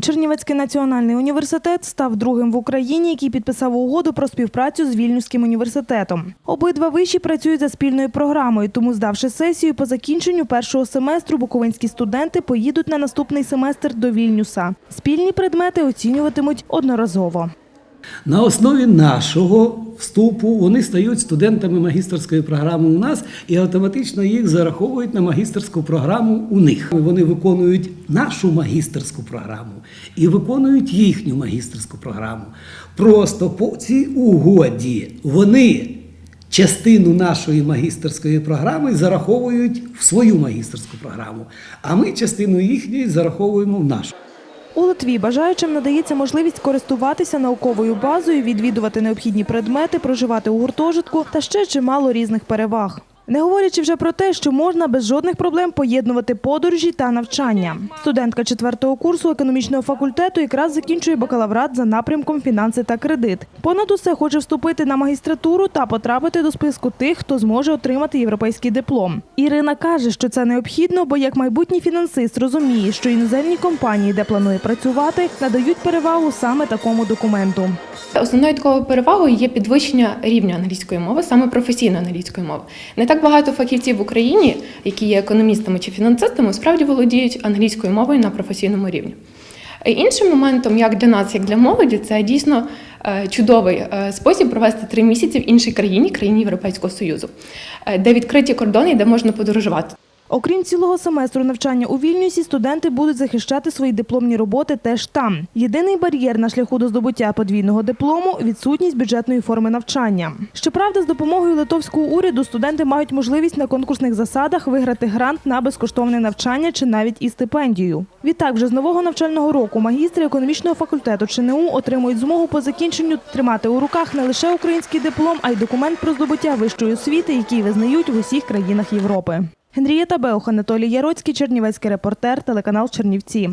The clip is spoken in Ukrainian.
Чернівецький національний університет став другим в Україні, який підписав угоду про співпрацю з Вільнюським університетом. Обидва виші працюють за спільною програмою, тому, здавши сесію по закінченню першого семестру, буковинські студенти поїдуть на наступний семестр до Вільнюса. Спільні предмети оцінюватимуть одноразово. На основі нашого вступу вони стають студентами магістерської програми у нас і автоматично їх зараховують на магістерську програму у них. Вони виконують нашу магістерську програму і виконують їхню магістерську програму. Просто по цій угоді вони частину нашої магістерської програми зараховують в свою магістерську програму, а ми частину їхньої зараховуємо в нашу. У Литві бажаючим надається можливість користуватися науковою базою, відвідувати необхідні предмети, проживати у гуртожитку та ще чимало різних переваг. Не говорячи вже про те, що можна без жодних проблем поєднувати подорожі та навчання. Студентка четвертого курсу економічного факультету якраз закінчує бакалаврат за напрямком фінанси та кредит. Понад усе хоче вступити на магістратуру та потрапити до списку тих, хто зможе отримати європейський диплом. Ірина каже, що це необхідно, бо як майбутній фінансист розуміє, що іноземні компанії, де планує працювати, надають перевагу саме такому документу. Основною такою перевагою є підвищення рівня англійської мови, саме професійної англійської мови. Не так багато фахівців в Україні, які є економістами чи фінансистами, справді володіють англійською мовою на професійному рівні. Іншим моментом, як для нас, як для молоді, це дійсно е, чудовий е, спосіб провести три місяці в іншій країні, країні Європейського Союзу, е, де відкриті кордони де можна подорожувати. Окрім цілого семестру навчання у Вільнюсі, студенти будуть захищати свої дипломні роботи теж там. Єдиний бар'єр на шляху до здобуття подвійного диплому відсутність бюджетної форми навчання. Щоправда, з допомогою литовського уряду студенти мають можливість на конкурсних засадах виграти грант на безкоштовне навчання чи навіть і стипендію. Відтак, вже з нового навчального року магістри економічного факультету ЧНУ отримують змогу по закінченню тримати у руках не лише український диплом, а й документ про здобуття вищої освіти, який визнають в усіх країнах Європи. Генрієта Беух, Анатолій Яроцький, Чернівецький репортер, телеканал Чернівці.